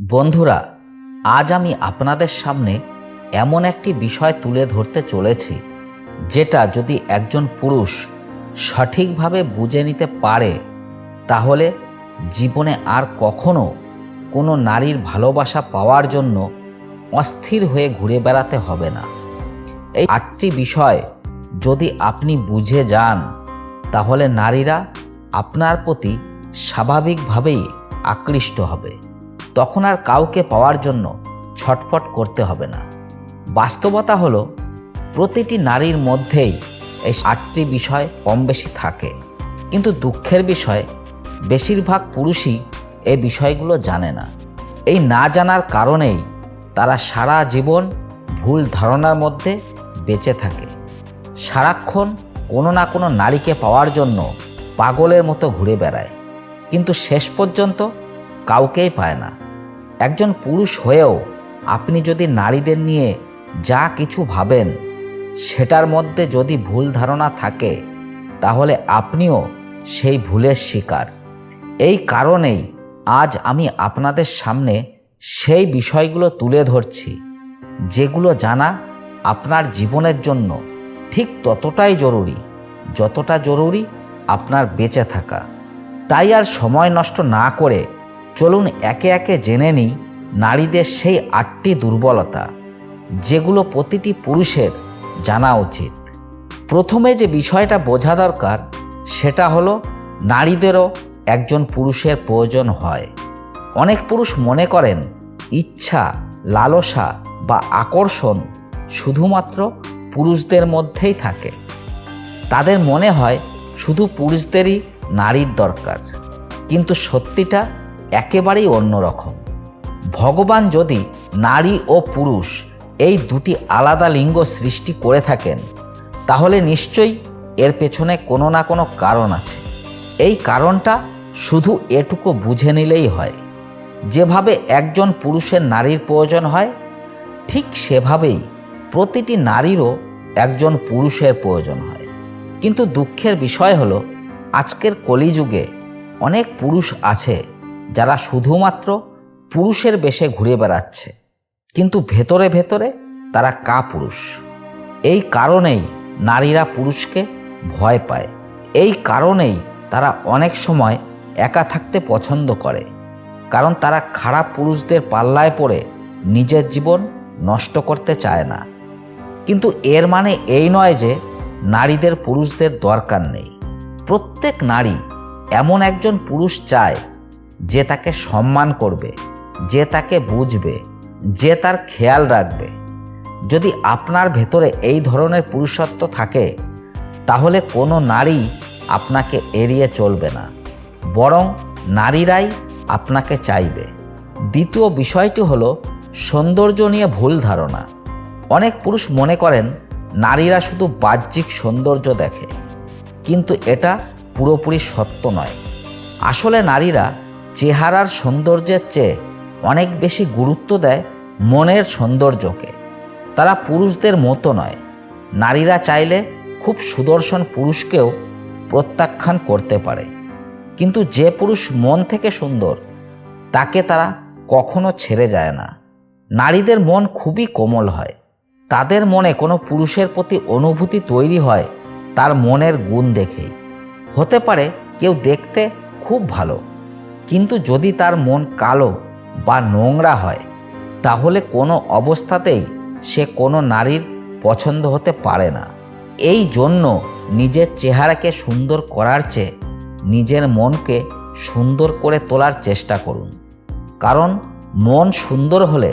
বন্ধুরা, আজ আমি আপনাদের সামনে এমন একটি বিষয় তুলে ধরতে চলেছি, যেটা যদি একজন পুরুষ সঠিকভাবে বুঝে নিতে পারে, তাহলে জীবনে আর কখনো কোনো নারীর ভালোবাসা পাওয়ার জন্য অস্থির হয়ে ঘুরে বেড়াতে হবে না। এই আটটি বিষয় যদি আপনি বুঝে যান, তাহলে নারীরা আপনার প্রতি স্বাভাবিকভাবেই আকৃষ্ট হবে। তখন আর কাউকে পাওয়ার জন্য ছটফট করতে হবে না। বাস্তবতা হলো, প্রতিটি নারীর মধ্যেই এই আটটি বিষয় কম বেশি থাকে। কিন্তু দুঃখের বিষয়, বেশিরভাগ পুরুষই এই বিষয়গুলো জানে না। এই না জানার কারণেই তারা সারা জীবন ভুল ধারণার মধ্যে বেঁচে থাকে। সারাক্ষণ কোনো না কোনো নারীকে পাওয়ার জন্য পাগলের মতো ঘুরে বেড়ায়। কিন্তু শেষ পর্যন্ত কাউকেই পায় না। একজন পুরুষ হয়েও আপনি যদি নারীদের নিয়ে যা কিছু ভাবেন, সেটার মধ্যে যদি ভুল ধারণা থাকে, তাহলে আপনিও সেই ভুলের শিকার। এই কারণেই আজ আমি আপনাদের সামনে সেই বিষয়গুলো তুলে ধরছি, যেগুলো জানা আপনার জীবনের জন্য ঠিক ততটাই জরুরি, যতটা জরুরি আপনার বেঁচে থাকা। তাই আর সময় নষ্ট না করে চলুন একে একে জেনে নিই নারীদের সেই আটটি দুর্বলতা, যেগুলো প্রতিটি পুরুষের জানা উচিত। প্রথমে যে বিষয়টা বোঝা দরকার, সেটা হলো নারীদেরও একজন পুরুষের প্রয়োজন হয়। অনেক পুরুষ মনে করেন ইচ্ছা, লালসা বা আকর্ষণ শুধুমাত্র পুরুষদের মধ্যেই থাকে। তাদের মনে হয় শুধু পুরুষদেরই নারীর দরকার। কিন্তু সত্যিটা একেবারেই অন্যরকম। ভগবান যদি নারী ও পুরুষ এই দুটি আলাদা লিঙ্গ সৃষ্টি করে থাকেন, তাহলে নিশ্চয়ই এর পেছনে কোনো না কোনো কারণ আছে। এই কারণটা শুধু এটুকু বুঝে নিলেই হয়। যেভাবে একজন পুরুষের নারীর প্রয়োজন হয়, ঠিক সেভাবেই প্রতিটি নারীরও একজন পুরুষের প্রয়োজন হয়। কিন্তু দুঃখের বিষয় হলো, আজকের কলিযুগে অনেক পুরুষ আছে যারা শুধুমাত্র পুরুষের বেশে ঘুরে বেড়াচ্ছে, কিন্তু ভেতরে ভেতরে তারা কা পুরুষ এই কারণেই নারীরা পুরুষকে ভয় পায়। এই কারণেই তারা অনেক সময় একা থাকতে পছন্দ করে। কারণ তারা খারাপ পুরুষদের পাল্লায় পড়ে নিজের জীবন নষ্ট করতে চায় না। কিন্তু এর মানে এই নয় যে নারীদের পুরুষদের দরকার নেই। প্রত্যেক নারী এমন একজন পুরুষ চায় যে তাকে সম্মান করবে, যে তাকে বুঝবে, যে তার খেয়াল রাখবে। যদি আপনার ভেতরে এই ধরনের পুরুষত্ব থাকে, তাহলে কোনো নারী আপনাকে এড়িয়ে চলবে না। বরং নারীরাই আপনাকে চাইবে। দ্বিতীয় বিষয়টি হল সৌন্দর্য নিয়ে ভুল ধারণা। অনেক পুরুষ মনে করেন, নারীরা শুধু বাহ্যিক সৌন্দর্য দেখে। কিন্তু এটা পুরোপুরি সত্য নয়। আসলে নারীরা চেহারার সৌন্দর্যের চেয়ে অনেক বেশি গুরুত্ব দেয় মনের সৌন্দর্যকে। তারা পুরুষদের মতো নয়। নারীরা চাইলে খুব সুদর্শন পুরুষকেও প্রত্যাখ্যান করতে পারে। কিন্তু যে পুরুষ মন থেকে সুন্দর, তাকে তারা কখনো ছেড়ে যায় না। নারীদের মন খুবই কোমল হয়। তাদের মনে কোনো পুরুষের প্রতি অনুভূতি তৈরি হয় তার মনের গুণ দেখেই হতে পারে কেউ দেখতে খুব ভালো কিন্তু যদি তার মন কালো বা নোংরা হয়, তাহলে কোনো অবস্থাতেই সে কোনো নারীর পছন্দ হতে পারে না। এই জন্য নিজের চেহারাকে সুন্দর করার চেয়ে নিজের মনকে সুন্দর করে তোলার চেষ্টা করুন। কারণ মন সুন্দর হলে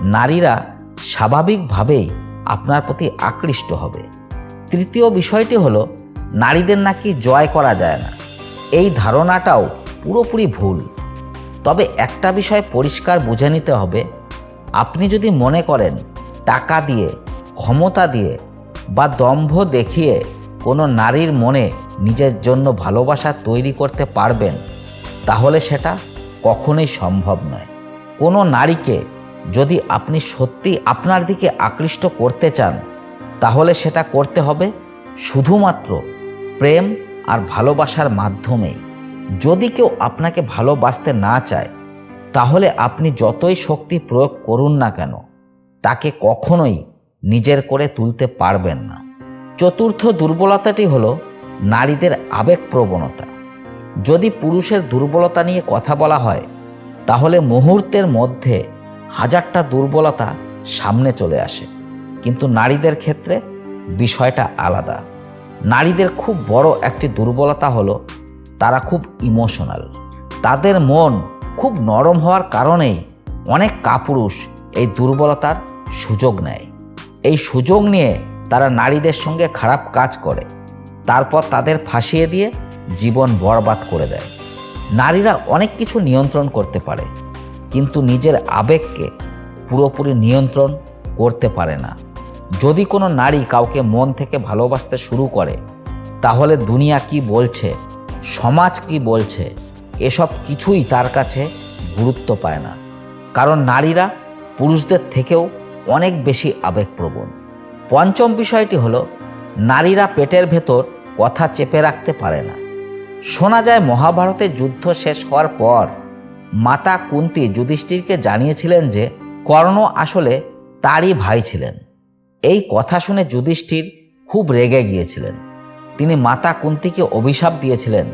নারীরা স্বাভাবিকভাবেই আপনার প্রতি আকৃষ্ট হবে। তৃতীয় বিষয়টি হলো, নারীদের নাকি জয় করা যায় না। এই ধারণাটাও পুরোপুরি ভুল। তবে একটা বিষয় পরিষ্কার বুঝে নিতে হবে। আপনি যদি মনে করেন টাকা দিয়ে, ক্ষমতা দিয়ে বা দম্ভ দেখিয়ে কোনো নারীর মনে নিজের জন্য ভালোবাসা তৈরি করতে পারবেন, তাহলে সেটা কখনোই সম্ভব নয়। কোনো নারীকে যদি আপনি সত্যি আপনার দিকে আকৃষ্ট করতে চান, তাহলে সেটা করতে হবে শুধুমাত্র প্রেম আর ভালোবাসার মাধ্যমেই। যদি কেউ আপনাকে ভালোবাসতে না চায়, তাহলে আপনি যতই শক্তি প্রয়োগ করুন না কেন, তাকে কখনোই নিজের করে তুলতে পারবেন না। চতুর্থ দুর্বলতাটি হলো নারীদের আবেগ প্রবণতা যদি পুরুষের দুর্বলতা নিয়ে কথা বলা হয়, তাহলে মুহূর্তের মধ্যে হাজারটা দুর্বলতা সামনে চলে আসে। কিন্তু নারীদের ক্ষেত্রে বিষয়টা আলাদা। নারীদের খুব বড় একটি দুর্বলতা হলো তারা খুব ইমোশনাল। তাদের মন খুব নরম হওয়ার কারণেই অনেক কাপুরুষ এই দুর্বলতার সুযোগ নেয়। এই সুযোগ নিয়ে তারা নারীদের সঙ্গে খারাপ কাজ করে। তারপর তাদের ফাঁসিয়ে দিয়ে জীবন বরবাদ করে দেয়। নারীরা অনেক কিছু নিয়ন্ত্রণ করতে পারে, কিন্তু নিজের আবেগকে পুরোপুরি নিয়ন্ত্রণ করতে পারে না। যদি কোনো নারী কাউকে মন থেকে ভালোবাসতে শুরু করে, তাহলে দুনিয়া কি বলছে সমাজ কি বলছে, এসব কিছুই তার কাছে গুরুত্ব পায় না। কারণ নারীরা পুরুষদের থেকেও অনেক বেশি আবেগপ্রবণ। পঞ্চম বিষয়টি হলো, নারীরা পেটের ভেতর কথা চেপে রাখতে পারে না। শোনা যায় মহাভারতের যুদ্ধ শেষ হওয়ার পর মাতা কুন্তি যুধিষ্ঠিরকে জানিয়েছিলেন যে, কর্ণ আসলে তারই ভাই ছিলেন। এই কথা শুনে যুধিষ্ঠির খুব রেগে গিয়েছিলেন। তিনি মাতা কুন্তিকে অভিশাপ দিয়েছিলেন।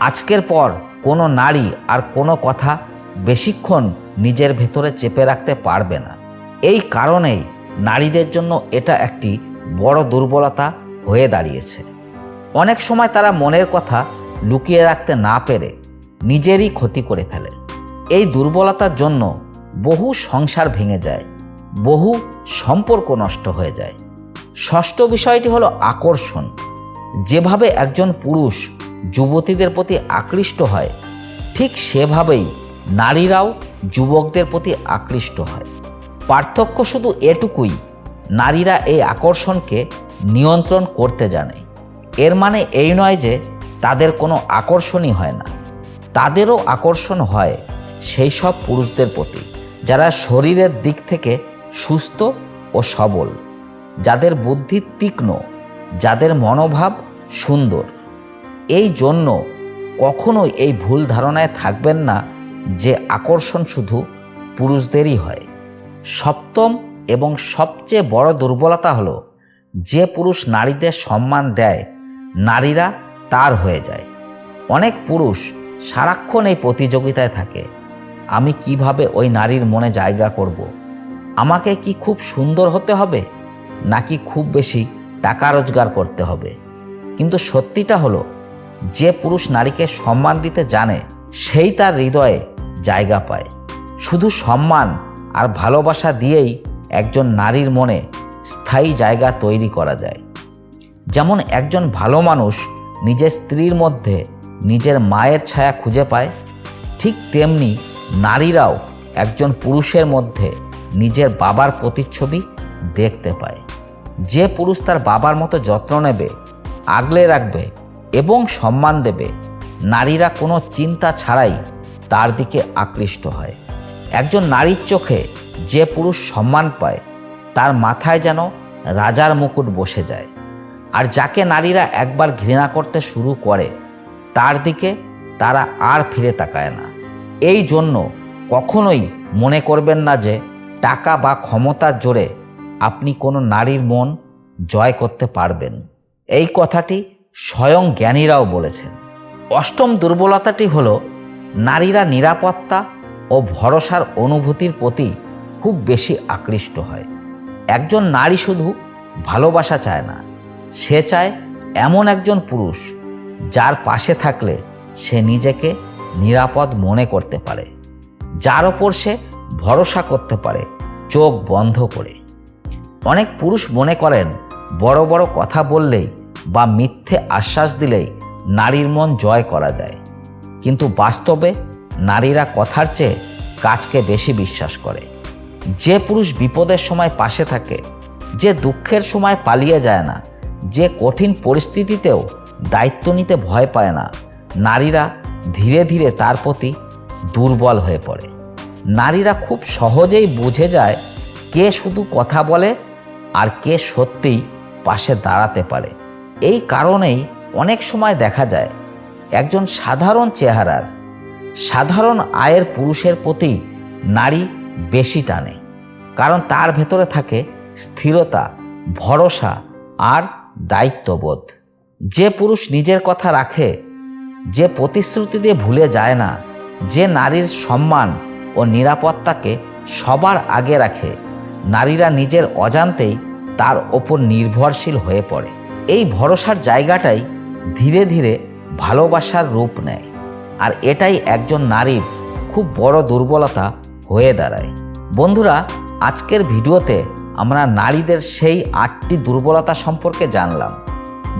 আজকের পর কোনো নারী আর কোনো কথা বেশিক্ষণ নিজের ভেতরে চেপে রাখতে পারবে না। এই কারণেই নারীদের জন্য এটা একটি বড় দুর্বলতা হয়ে দাঁড়িয়েছে। অনেক সময় তারা মনের কথা লুকিয়ে রাখতে না পেরে নিজেরই ক্ষতি করে ফেলে। এই দুর্বলতার জন্য বহু সংসার ভেঙে যায়, বহু সম্পর্ক নষ্ট হয়ে যায়। ষষ্ঠ বিষয়টি হলো আকর্ষণ। যেভাবে একজন পুরুষ যুবতীদের প্রতি আকৃষ্ট হয়, ঠিক সেভাবেই নারীরাও যুবকদের প্রতি আকৃষ্ট হয়। পার্থক্য শুধু এটুকুই, নারীরা এই আকর্ষণকে নিয়ন্ত্রণ করতে জানে। এর মানে এই নয় যে তাদের কোনো আকর্ষণই হয় না। তাদেরও আকর্ষণ হয় সেই সব পুরুষদের প্রতি, যারা শরীরের দিক থেকে সুস্থ ও সবল, যাদের বুদ্ধি তীক্ষ্ণ যাদের মনোভাব সুন্দর। এই জন্য কখনোই এই ভুল ধারণায় থাকবেন না যে আকর্ষণ শুধু পুরুষদেরই হয়। সপ্তম এবং সবচেয়ে বড় দুর্বলতা হলো যে পুরুষ নারীদের সম্মান দেয়, নারীরা তার হয়ে যায়। অনেক পুরুষ সারাক্ষণ এই প্রতিযোগিতায় থাকে। আমি কীভাবে ওই নারীর মনে জায়গা করব। আমাকে কি খুব সুন্দর হতে হবে? নাকি খুব বেশি টাকা রোজগার করতে হবে। কিন্তু সত্যিটা হলো, যে পুরুষ নারীকে সম্মান দিতে জানে, সেই তার হৃদয়ে জায়গা পায়। শুধু সম্মান আর ভালোবাসা দিয়েই একজন নারীর মনে স্থায়ী জায়গা তৈরি করা যায়। যেমন একজন ভালো মানুষ নিজের স্ত্রীর মধ্যে নিজের মায়ের ছায়া খুঁজে পায়, ঠিক তেমনি নারীরাও একজন পুরুষের মধ্যে নিজের বাবার প্রতিচ্ছবি দেখতে পায়। যে পুরুষ তার বাবার মতো যত্ন নেবে, আগলে রাখবে এবং সম্মান দেবে, নারীরা কোনো চিন্তা ছাড়াই তার দিকে আকৃষ্ট হয়। একজন নারীর চোখে যে পুরুষ সম্মান পায়, তার মাথায় যেন রাজার মুকুট বসে যায়। আর যাকে নারীরা একবার ঘৃণা করতে শুরু করে, তার দিকে তারা আর ফিরে তাকায় না। এই জন্য কখনোই মনে করবেন না যে টাকা বা ক্ষমতার জোরে আপনি কোনো নারীর মন জয় করতে পারবেন। এই কথাটি স্বয়ং জ্ঞানীরাও বলেছেন। অষ্টম দুর্বলতাটি হল, নারীরা নিরাপত্তা ও ভরসার অনুভূতির প্রতি খুব বেশি আকৃষ্ট হয়। একজন নারী শুধু ভালোবাসা চায় না, সে চায় এমন একজন পুরুষ যার পাশে থাকলে সে নিজেকে নিরাপদ মনে করতে পারে, যার ওপর সে ভরসা করতে পারে, চোখ বন্ধ করে। অনেক পুরুষ মনে করেন, বড় বড় কথা বললেই বা মিথ্যে আশ্বাস দিলেই নারীর মন জয় করা যায়। কিন্তু বাস্তবে নারীরা কথার চেয়ে কাজকে বেশি বিশ্বাস করে। যে পুরুষ বিপদের সময় পাশে থাকে, যে দুঃখের সময় পালিয়ে যায় না, যে কঠিন পরিস্থিতিতেও দায়িত্ব নিতে ভয় পায় না, নারীরা ধীরে ধীরে তার প্রতি দুর্বল হয়ে পড়ে। নারীরা খুব সহজেই বুঝে যায় কে শুধু কথা বলে আর কে সত্যিই পাশে দাঁড়াতে পারে। এই কারণেই অনেক সময় দেখা যায়, একজন সাধারণ চেহারার, সাধারণ আয়ের পুরুষের প্রতি নারী বেশি টানে, কারণ তার ভেতরে থাকে স্থিরতা, ভরসা আর দায়িত্ববোধ। যে পুরুষ নিজের কথা রাখে, যে প্রতিশ্রুতি দিয়ে ভুলে যায় না, যে নারীর সম্মান ও নিরাপত্তাকে সবার আগে রাখে নারীরা নিজের অজান্তেই তার ওপর নির্ভরশীল হয়ে পড়ে। এই ভরসার জায়গাটাই ধীরে ধীরে ভালোবাসার রূপ নেয়। আর এটাই একজন নারীর খুব বড় দুর্বলতা হয়ে দাঁড়ায়। বন্ধুরা, আজকের ভিডিওতে আমরা নারীদের সেই আটটি দুর্বলতা সম্পর্কে জানলাম,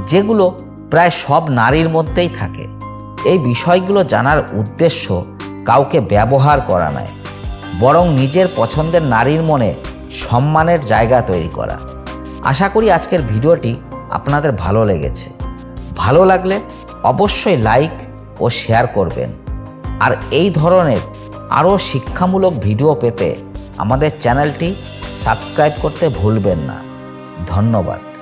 যেগুলো প্রায় সব নারীর মধ্যেই থাকে। এই বিষয়গুলো জানার উদ্দেশ্য কাউকে ব্যবহার করা নয়, বরং নিজের পছন্দের নারীর মনে সম্মানের জায়গা তৈরি করা। আশা করি আজকের ভিডিওটি আপনাদের ভালো লেগেছে। ভালো লাগলে অবশ্যই লাইক ও শেয়ার করবেন। আর এই ধরনের আরও শিক্ষামূলক ভিডিও পেতে আমাদের চ্যানেলটি সাবস্ক্রাইব করতে ভুলবেন না। ধন্যবাদ।